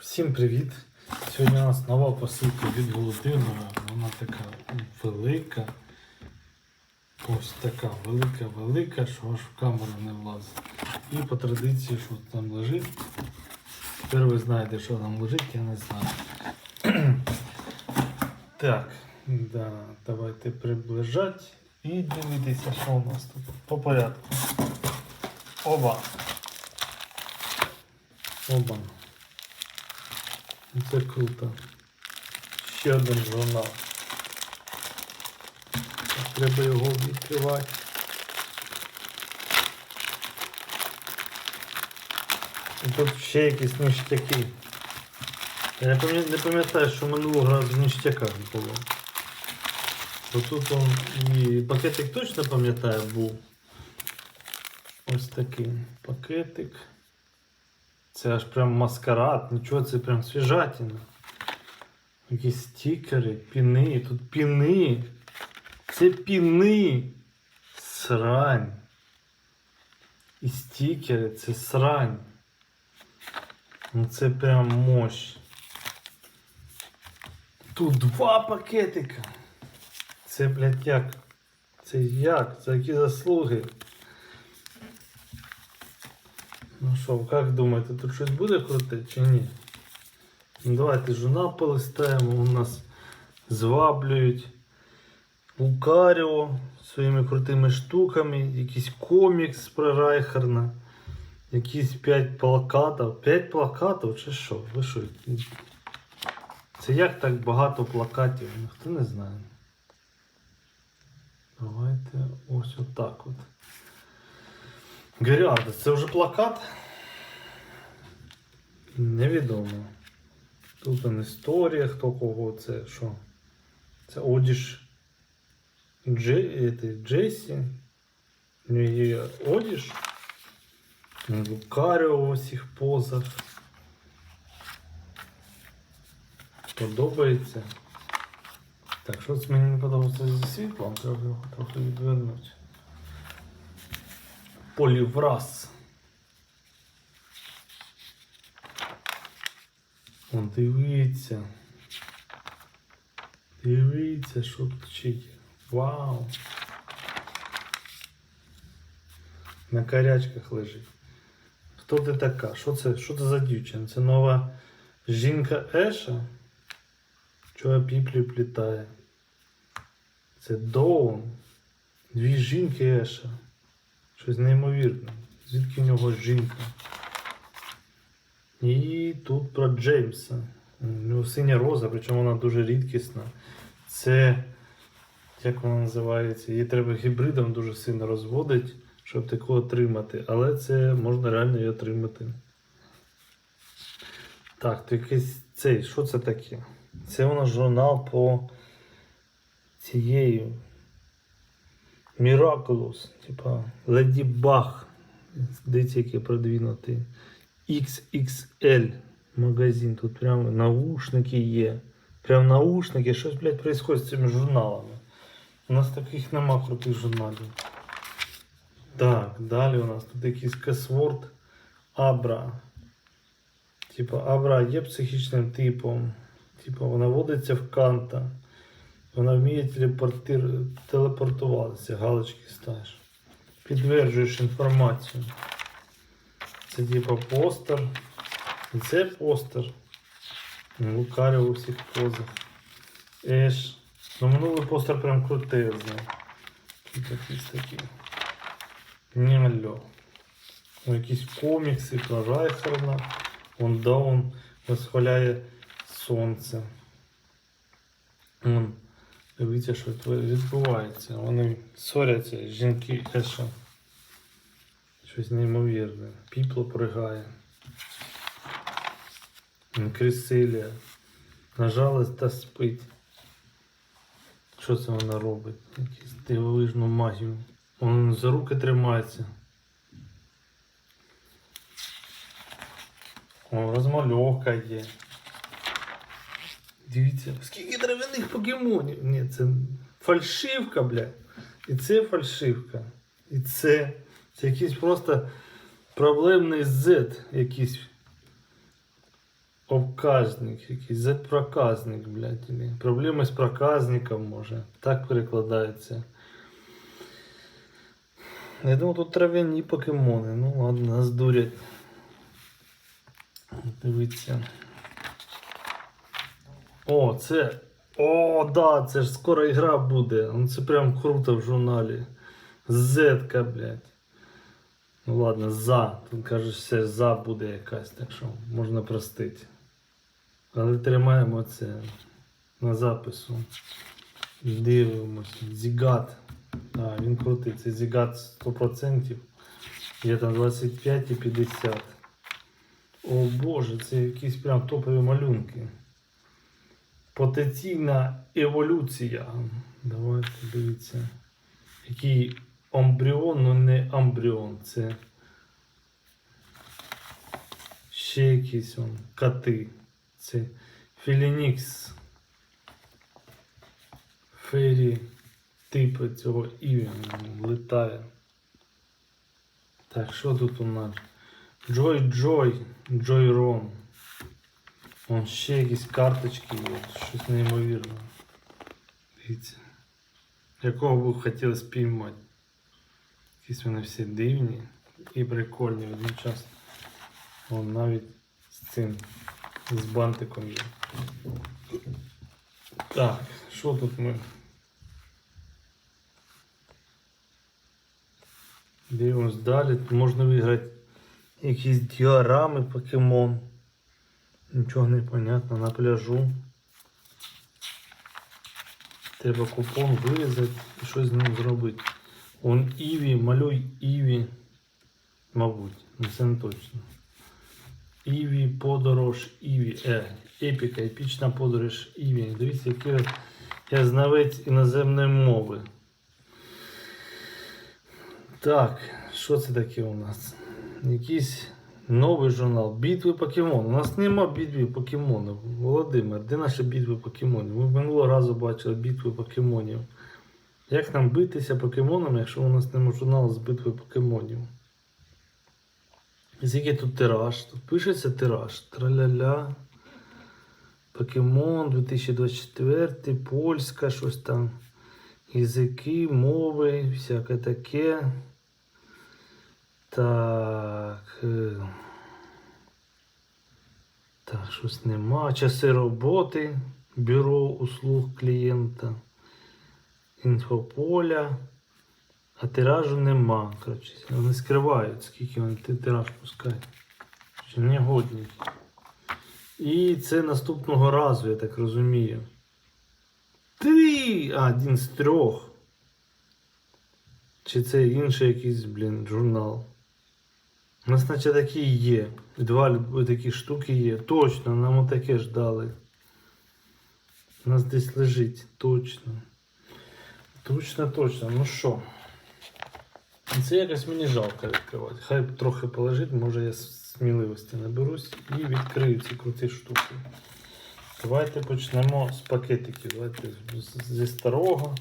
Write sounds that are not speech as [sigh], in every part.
Всім привіт! Сьогодні у нас нова посилка від Володимира. Вона така велика. Ось така велика, велика, що аж в камеру не влазить. І по традиції, що там лежить. Тепер ви знаєте, що там лежить, я не знаю. [clears throat] так, да, давайте приближати і дивитися, що у нас тут. По порядку. Оба. Оба. Це круто. Ще один журнал. Треба його відкривати. І тут ще якісь ништяки. Я не пам'ятаю, що минулого разу ништяка не було. Бо тут он і пакетик точно пам'ятаю був. Ось такий пакетик. Це аж прям маскарад, нічого, це прям свіжатина. Якісь стікери, піни, тут піни. Це піни. Срань. І стікери, це срань. Ну це прям мощь. Тут два пакетика. Це, блядь, як? Це як? Це які заслуги? Ну що, як думаєте, тут щось буде круте чи ні? Ну, давайте журнал полистаємо. У нас зваблюють Лукаріо своїми крутими штуками, якийсь комікс про Райхерна, якісь 5 плакатів. 5 плакатів чи що? Ви що? Це як так багато плакатів? Ніхто не знає. Давайте ось отак от. Гаріада, це вже плакат? Невідомо. Тут он історія, хто кого це що. Це Одіш Дже, це Джесі. У нього є Одіш. Лукаріо в усіх позах. Подобається. Так, щось мені не подобається зі світлом, треба його трохи відвернути. Полівраз. О, дивіться. Дивіться, що тут. Вау. На карячках лежить. Хто ти така? Що це? Що це за дівчина? Це нова жінка Еша? Чого піплю плітає? Це Доун. Дві жінки Еша. Щось неймовірне. Звідки в нього жінка? І тут про Джеймса. У нього синя роза, причому вона дуже рідкісна. Це, як вона називається? Її треба гібридом дуже сильно розводити, щоб таку отримати. Але це можна реально її отримати. Так, то якийсь цей, що це таке? Це у нас журнал по цією. Miraculous, типа Леді Баг. Дивіться, який продвинутий. XXL магазин. Тут прям наушники є. Прям наушники. Щось, блядь, происходит з цими журналами. У нас таких нема крутих журналів. Так, далі у нас тут якийсь Кесворд Абра. Типа Абра є психічним типом. Типа вона водиться в канта. Вона вміє телепортир... телепортуватися, галочки ставиш. Підтверджуєш інформацію. Це типа постер. І це постер. Лукарів у всіх позах. Еш. Ну минулий постер прям крутезний. Якісь такі. Німельо. Ну, якісь комікси про Райхерна. Он даун восхваляє сонце. Вон, дивіться, що відбувається. Вони ссоряться, жінки Еша. Щось неймовірне. Піпло пригає. Крисилія. Нажалась та спить. Що це вона робить? Якусь дивовижну магію. Вона за руки тримається. Розмальовка є. Дивіться, скільки трав'яних покемонів. Ні, це фальшивка, блядь. І це фальшивка. І це. Це якийсь просто проблемний Z якийсь. Обказник якийсь, Z-проказник, блядь. или Проблеми з проказником, може. Так перекладається. Я думаю, тут трав'яні покемони. Ну ладно, нас дурять. Дивіться. О, це. О, да, це ж скоро ігра буде. Ну, Це прям круто в журналі. Зетка, блядь. Ну ладно, за. Тут кажуть, все за буде якась, так що можна простити. Але тримаємо це на запису. Дивимося. Зігат. А, він крутий. Це зігат 100%. Є там 25 і 50. О Боже, це якісь прям топові малюнки. Потенційна еволюція. Давайте дивіться. Який ембріон, ну не ембріон, це ще якісь он, коти. Це Філінікс. Фері типу цього іві летає. Так, що тут у нас? Джой Джой, Джой Рон. Вон ще якісь карточки є, щось неймовірне. Дивіться. Якого б хотіли спіймати? Якісь вони всі дивні і прикольні одночасно. Вон навіть з цим, з бантиком є. Так, що тут ми? Дивимось далі. Можна виграти якісь діарами покемон. Нічого не понятно на пляжу. Треба купон вирізати і щось з ним зробити. Он Іві, малюй Іві. Мабуть, ну це не точно. Іві, подорож, Іві. Е, епіка, епічна подорож Іві. Дивіться, який я знавець іноземної мови. Так, що це таке у нас? Якийсь новий журнал. Битви покемон. У нас нема битви покемонів. Володимир, де наші битви покемонів? Ми минулого разу бачили битви покемонів. Як нам битися покемонами, якщо у нас нема журналу з битви покемонів? Скільки тут тираж? Тут пишеться тираж. Траля-ля. Покемон 2024, польська, щось там. Язики, мови, всяке таке. Так. е, Так, щось нема. Часи роботи, бюро услуг клієнта, інфополя. А тиражу нема. Коротше, вони скривають, скільки вони тираж пускають. Чи негодні. І це наступного разу, я так розумію. Три! А, один з трьох. Чи це інший якийсь, блін, журнал? У нас, наче такі є. Два такі штуки є. Точно, нам отаке ж дали. У нас десь лежить. Точно. Точно, точно. Ну що? Це якось мені жалко відкривати. Хай трохи полежить, може я сміливості наберусь і відкрию ці круті штуки. Давайте почнемо з пакетиків. Давайте зі старого.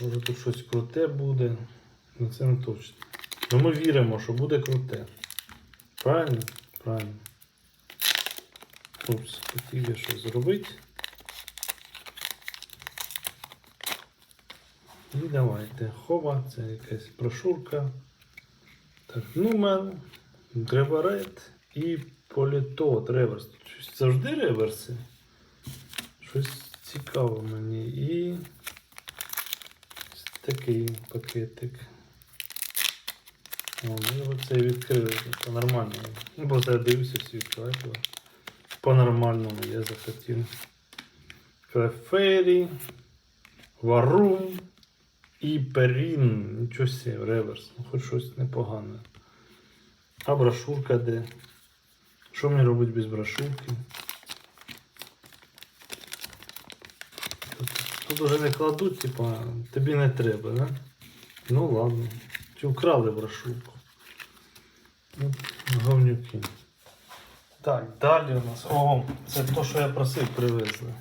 Може тут щось круте буде. Ну це не точно. Ну ми віримо, що буде круте. Правильно? Правильно. Упс, хотів я щось зробити. І давайте. Хова, це якась брошурка. Так, нумер, греверет і політот, реверс. Щось завжди реверси. Щось цікаве мені. І ось такий пакетик. Ну оце відкрили. По нормальному. Ну, просто я дивився всі відкривати. По нормальному я захотів. Клефері, Варум і Перін. Нічого себе, реверс. Ну, хоч щось непогане. А брошурка де? Що мені робити без брошурки? Тут, уже не кладуть, типа, тобі не треба, да? Ну ладно. Чи вкрали брошурку? Ну, говнюки. Так, далі у нас. О, це те, що я просив, привезли.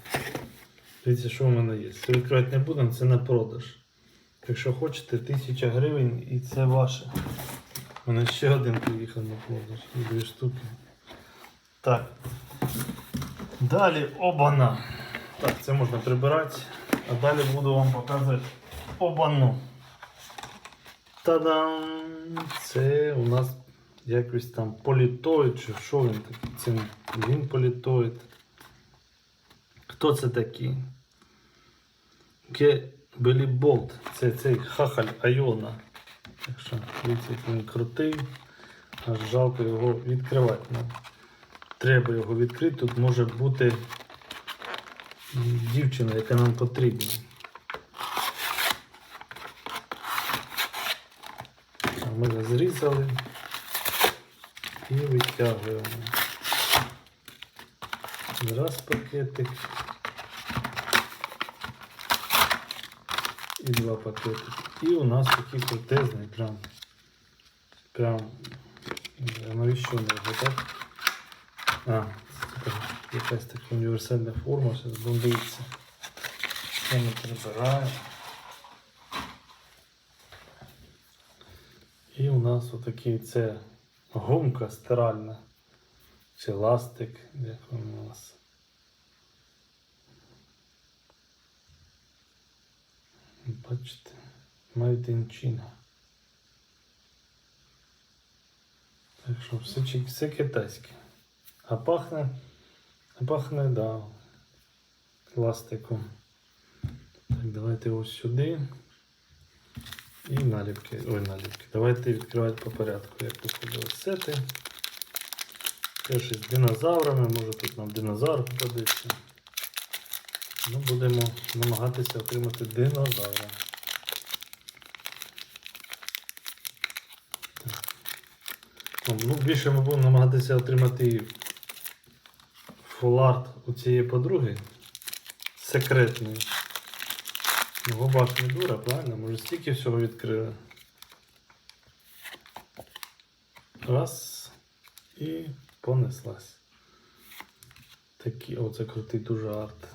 Дивіться, що в мене є. Це відкривати не будемо, це на продаж. Якщо хочете, 1000 гривень і це ваше. У мене ще один приїхав на продаж. І Дві штуки. Так. Далі обана. Так, це можна прибирати. А далі буду вам показувати обану. Та-дам! Це у нас якось там політоїд, чи що він такий? Він політоїд. Хто це такий? Ке Беліболт. Це цей хахаль Айона. Так що, дивіться, він крутий. Аж жалко його відкривати. Ну, треба його відкрити. Тут може бути дівчина, яка нам потрібна. А Ми його зрізали і витягуємо. Раз пакетик. І два пакетики. І у нас такий крутезний прям. Прям. А навіщо не так? А, це якась така універсальна форма, зараз будемо дивитися. Це ми прибираємо. І у нас отакий це гумка стиральна. Чи ластик, як у нас. Бачите, Made in Так що все, все китайське. А пахне, а пахне, да, пластиком. Так, давайте ось сюди. І наліпки. Ой, наліпки. Давайте відкривати по порядку, як виходили сети. Перший з динозаврами, може тут нам динозавр попадеться. Ну, будемо намагатися отримати динозавра. Ну, більше ми будемо намагатися отримати фуларт у цієї подруги. Секретний. Губа ж не дура, правильно? Ми вже стільки всього відкрили. Раз. І понеслась. Такий, о, це крутий дуже арт.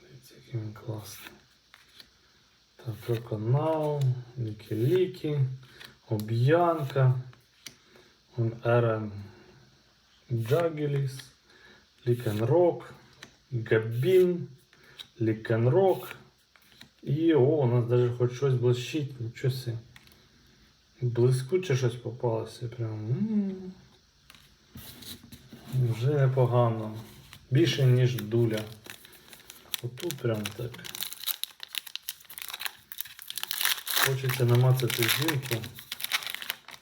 Дивіться, який він класний. Так, Кроконал, Лікі-Лікі, Об'янка, Ерен Джагеліс, Лікенрок, Габін, Лікенрок. І о, у нас навіть хоч щось блищить, нічого себе. Блискуче щось попалося. Прям. Вже непогано. Більше, ніж дуля. Отут прям так. Хочеться намацати жінку.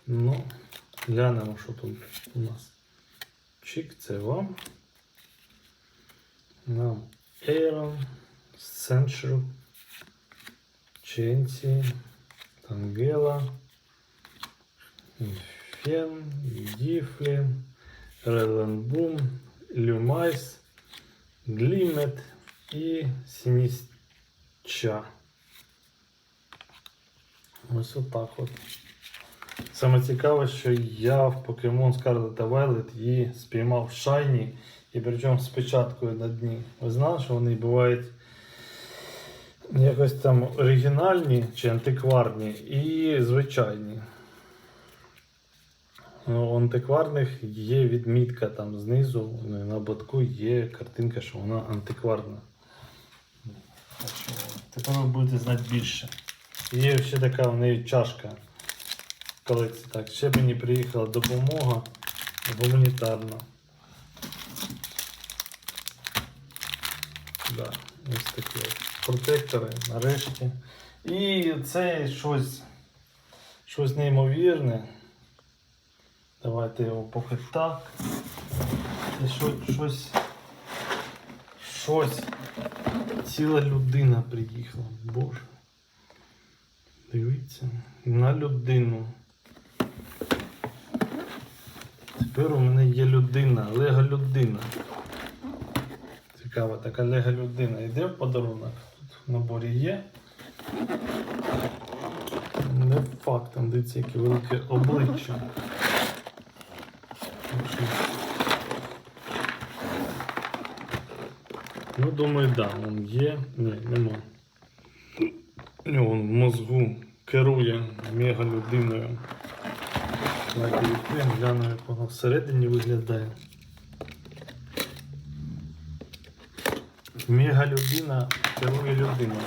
Ну, глянемо, що тут у нас. Чик, це вам. Aaron, Сенчру, Ченсі, Тангела, Фен, Діфлі, Реленбум, Люмайс, Глімет і Сіністча. Ось отак от. Саме цікаве, що я в Pokemon Scarlet та Violet її спіймав в шайні і причому з печаткою на дні. Ви знали, що вони бувають якось там оригінальні чи антикварні і звичайні. Ну, У антикварних є відмітка там знизу, ну, на ободку є картинка, що вона антикварна. Так що тепер ви будете знати більше. Є ще така в неї чашка. Коли це так, ще мені приїхала допомога гуманітарна. Да, ось такі от протектори нарешті. І це щось, щось неймовірне. Давайте його поки так. Це що- щось. Щось. Ціла людина приїхала. Боже. Дивіться. На людину. Тепер у мене є людина, лего людина. Цікава така лего людина. Йде в подарунок. Тут в наборі є. Не факт, там дивіться, яке велике обличчя. Ну, думаю, да, він є. Ні, нема. Нього в мозгу керує мега людиною. Давайте глянемо, як воно всередині виглядає. Мега людина керує людиною.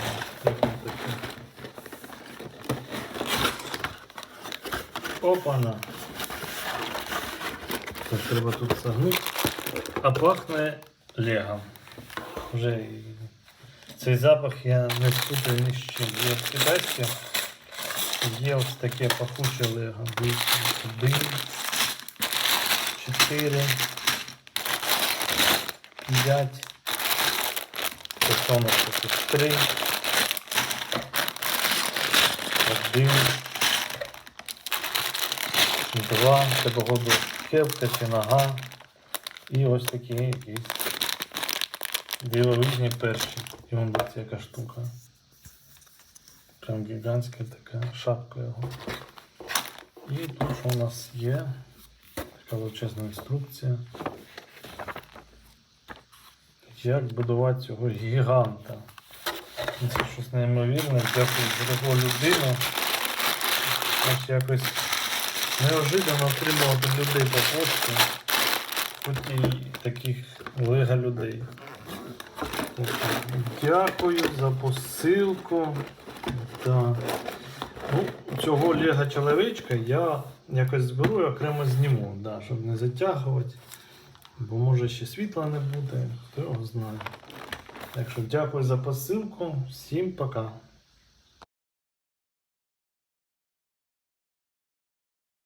Опана. Так, треба тут согнути. А пахне легом. Вже цей запах я не спутаю ні з чим. Є в китайське, є ось таке пахуче лего. Один, чотири, п'ять. Потім ось тут три. Один. Два. Це погоду кепка чи нога. І ось такі якісь дивовижні перші. І вон дивіться, яка штука. Прям гігантська така шапка його. І тут у нас є? Така величезна інструкція. Як будувати цього гіганта. Це щось неймовірне. Дякую за таку людину. Ось якось неожиданно отримувати людей по почті. Хоч і таких лего людей. Дякую за посилку. Так. Ну, цього Лего чоловічка я якось зберу і окремо зніму, да, щоб не затягувати. Бо може ще світла не буде, хто його знає. Так що дякую за посилку. Всім пока.